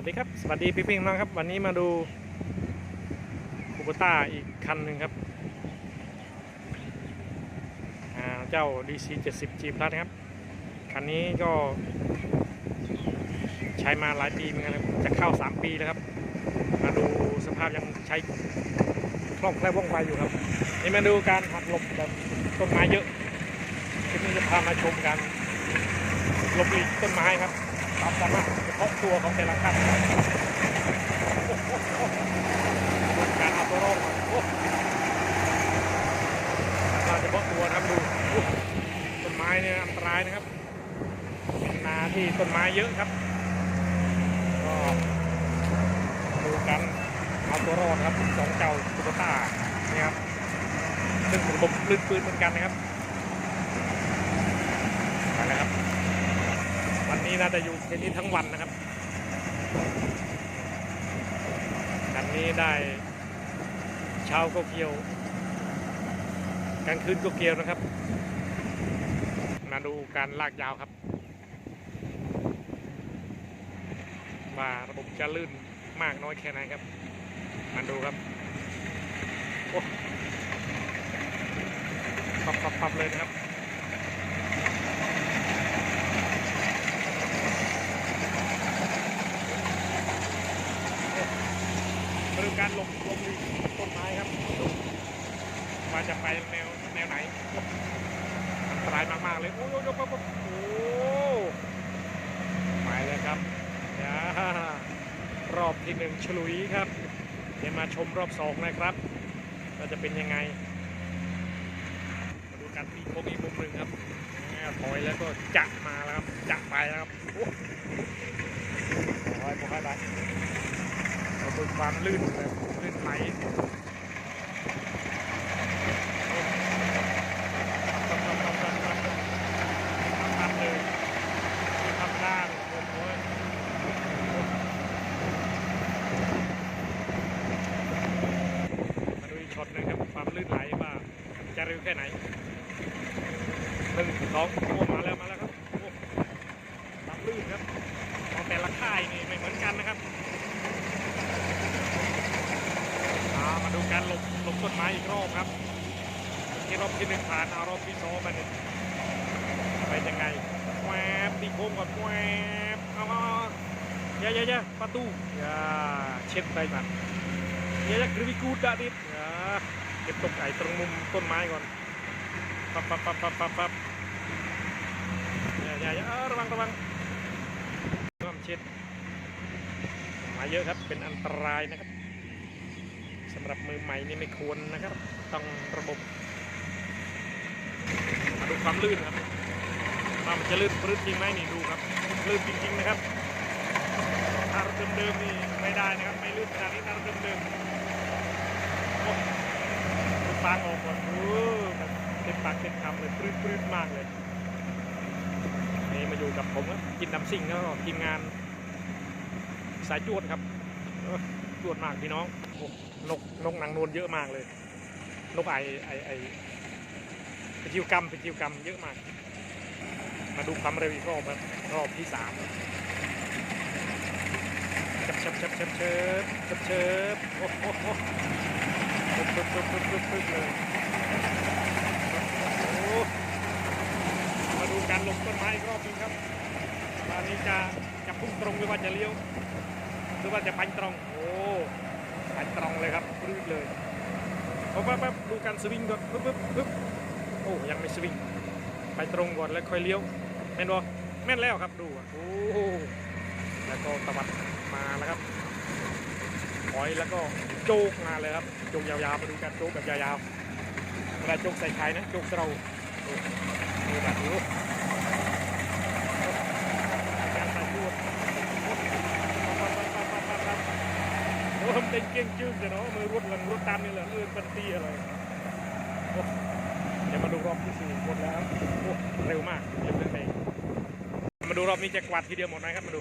วัสดีครับ สวัสดีพี่พิงน้องครับ วันนี้มาดูคูปต้าอีกคันหนึ่งครับอ่าเจ้า DC 70 G Plus ครับ คันนี้ก็ ใช้มาหลายปีเหมือนกันจะเข้า 3 ปีแล้วครับ มาดูสภาพยังใช้คล่องแคล่วว่องไวอยู่ครับนี่มาดูการหักหลบแบบต้นไม้เยอะคลิปนี้จะพามาชมการหลบหลีกต้นไม้ครับ ความสามารถเฉพาะตัวของแต่ละขั้นการเอาตัวรอดก่อนโอ้มาเฉพาะตัวนะครับดูต้นไม้เนี่ยอันตรายนะครับเป็นนาที่ต้นไม้เยอะครับก็ดูกันเอาตัวรอดครับสองเจ้าตุ๊กตาเนี่ยครับซึ่งระบบลื่นปืนเหมือนกันนะครับไปแล้วครับ นี้น่าจะอยู่แค่นี้ทั้งวันนะครับกันนี้ได้เช้าก็เกี่ยวกลางคืนก็เกี่ยวนะครับ มาดูการลากยาวครับว่าระบบจะลื่นมากน้อยแค่ไหนครับ มาดูครับโอ้ปับปับปับเลยนะครับ มาดู การหลบหลบหลีกต้นไม้ครับว่าจะไปแนวแนวไหนอันตรายมากๆเลย โอ้ยโอ้ยโอ้ยโอ้ยโอ้ไปเลยครับอย่ารอบที่หนึ่งฉลุยครับ เดี๋ยวมาชมรอบสองนะครับว่าจะเป็นยังไง มาดูการตีโค้งอีกมุมหนึ่งครับถอยแล้วก็จะมาแล้วครับจะไปแล้วครับโอ้ยถอยไป เราดูความลื่นเลยลื่นไหลด้านโอ้โหมาดูช็อตนึงครับความลื่นไหลว่าจะเร็วแค่ไหนหนึ่งสองโอ้มาแล้วมาแล้วครับโอ้ความลื่นครับของแต่ละค่ายนี่ไม่เหมือนกันนะครับ อ่ามาดูการ หลบต้นไม้อีกรอบครับที่รอบที่หนึ่งผ่านเอารอบที่สองมาเนี่ยไปยังไงแวบตีโค้งก่อนแวบเอาเอาเอาอย่าอย่าอย่าประตูอย่าเช็ดไปมันอย่าอย่ากรีวิกูดดะดิดอย่าเก็บตกไก่ตรงมุมต้นไม้ก่อนปั๊บปั๊บปั๊บปั๊บปั๊บปั๊บอย่าอย่าอย่าเระวังระวังน้ำเช็ดมาเยอะครับเป็นอันตรายนะครับำหรับมือใหม่นี่ไม่ควรนะครับ ต้องระบบมาดูความลื่นครับว่ามันจะลื่นปลื้ดจริงไหมนี่ดูครับลื่นจริงๆนะครับถ้ารถเดิมๆนี่ไม่ได้นะครับ ไม่ลื่นขนาดนี้ถ้ารถเดิมๆโอ้ดูปางออกก่อนโอ้แบเต็มปากเต็มคำเลยปลื้ดปลื้ดมากเลยนี่มาอยู่กับผมครับกินน้ำซิ่งแล้วทีมงานสายจวดครับ อจวดมากพี่น้องนกนกนางนวลเยอะมากเลย นกไอไอไอป็นกิวกรรมป็นกิวกรรมเยอะมาก มาดูความเร็วอีกรอบครับรอบที่สามเชิบเชิบเชิบเชิบเชิบเชิบเชิบโอ้โหปึ๊บปึ๊บปึ๊บปึ๊บปึ๊บปึ๊บเลยโอ้มาดูการลงต้นไม้อีกรอบนึงครับตอนนี้จะจะพุ่งตรงหรือว่าจะเลี้ยวหรือว่าจะปันตรง โอ้ไปตรงเลยครับรืดเลยพอแป๊บดูการสวิงก่อนปึ๊บปึ๊บปึ๊บโอ้ยังไม่สวิงไปตรงก่อนแล้วค่อยเลี้ยวแม่นบ่แม่นแล้วครับดูโอ้แล้วก็ตะวัดมาแล้วครับถอยแล้วก็โจกมาเลยครับโจกยาวๆมาดูการโจกแบบยาวๆเวลาโจกใส่ไข่นะโจกเราดูแบบนี้การใส่ลวด โอ้ปั๊บปั๊บปั๊บปั๊บปั๊บโอ้ทำเต็งเก่งจืดเลยเนาะมือรวดหลังรวดตามนี่แหละเออเป็นตีอะไรเดี๋ยวมาดูรอบที่สี่หมดแล้วโอ้เร็วมากเร็วเร็วมาดูรอบนี้จะกวาดทีเดียวหมดไหมครับมาดู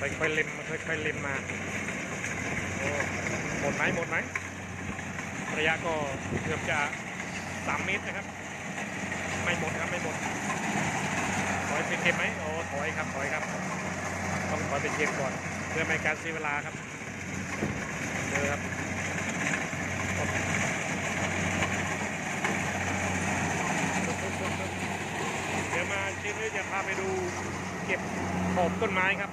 ค่อยๆเล็มมาค่อยๆเล็มมาโอ้หมดไหมหมดไหมระยะก็เกือบจะสามเมตรนะครับ ไม่หมดครับไม่หมดถอยไปเข็มไหมโอ้ถอยครับถอยครับต้องคอยไปเช็คก่อน เพื่อไม่การเสียเวลาครับเจอครับเดี๋ยวมาคลิปนี้จะพาไปดูเก็บขอบต้นไม้ครับ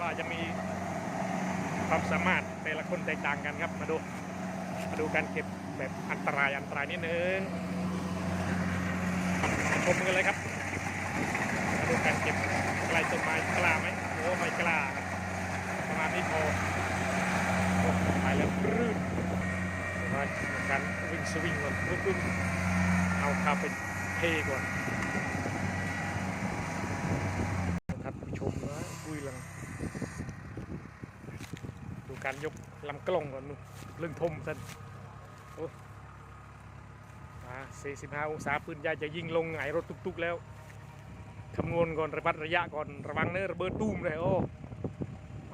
ว่าจะมีความสามารถแต่ละคนแตกต่างกันครับ มาดูมาดูการเก็บแบบอันตรายอันตรายนิดนึงชมกันเลยครับมาดูการเก็บใกล้ต้นไม้กล้าไหมโอ้ไม่กล้าครับ มาณนี้พอโอ้ไปแล้วรื่นมาการวิ่งสวิงก่อนรุ่นรุ่นเอาข้าวไปเทก่อนครับผู้ชมนะคุยลังดูการยกลำกล้องก่อนดูเรื่องทมสันโอ้อ่า45 องศาปืนใหญ่จะยิงลงไงรถตุกๆแล้วคำนวณก่อนระบัดระยะก่อนระวังเนื้อะระเบิดตูมเลยโอ้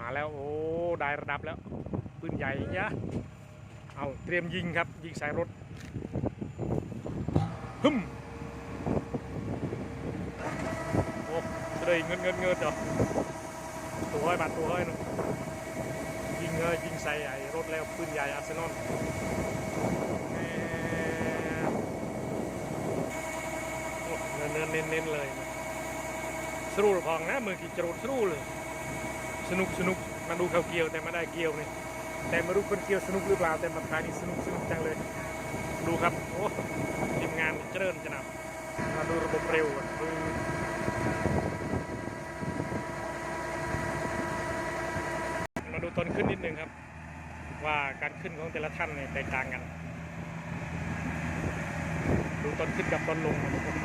มาแล้วโอ้ได้ระดับแล้วปืนใหญ่ยะเอาเตรียมยิงครับ ยิงใส่รถฮึมโอ้จะได้เงินเงินเงินเหรอตัวห้อยบาทตัวห้นึงยิงเงยยิงใส่ไอ้รถแล้วปืนใหญ่อาร์เซนอลเนื้อเน้นเน้นเลยสรูพองนะมือกี่จรวดสรูเลย สนุกสนุกมาดูเขาเกี่ยวแต่ไม่ได้เกี่ยวนี่แต่ม่รู้คนเกี่ยวสนุกหรือเปล่าแต่มาทายนี่สนุกสนุกจังเลย ดูครับโอ้ทีมงานเจริญจะนำมาดูระบบเร็วดูมาดูตอนขึ้นนิดนึงครับ ว่าการขึ้นของแต่ละท่านเนี่ยแตกต่างกัน ดูตอนขึ้นกับตอนลงโอ้โห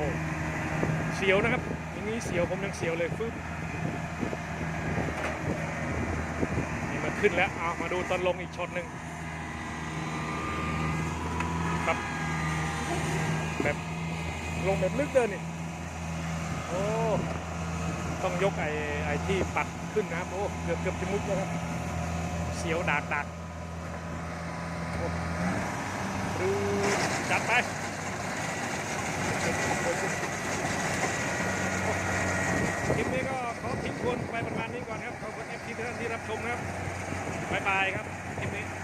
เสียวนะครับอย่างนี้เสียวผมยังเสียวเลยฟึ๊บนี่มัน ขึ้นแล้วเอามาดูตอนลงอีกช็อตหนึ่งครับแบบลงแบบลึกเดินนี่โอ้ต้องยกไอ้ไอ้ที่ปัดขึ้นนะครับโอ้เกือบเกือบจะมุดแล้วครับเสียวดาดดาดดูจัดไป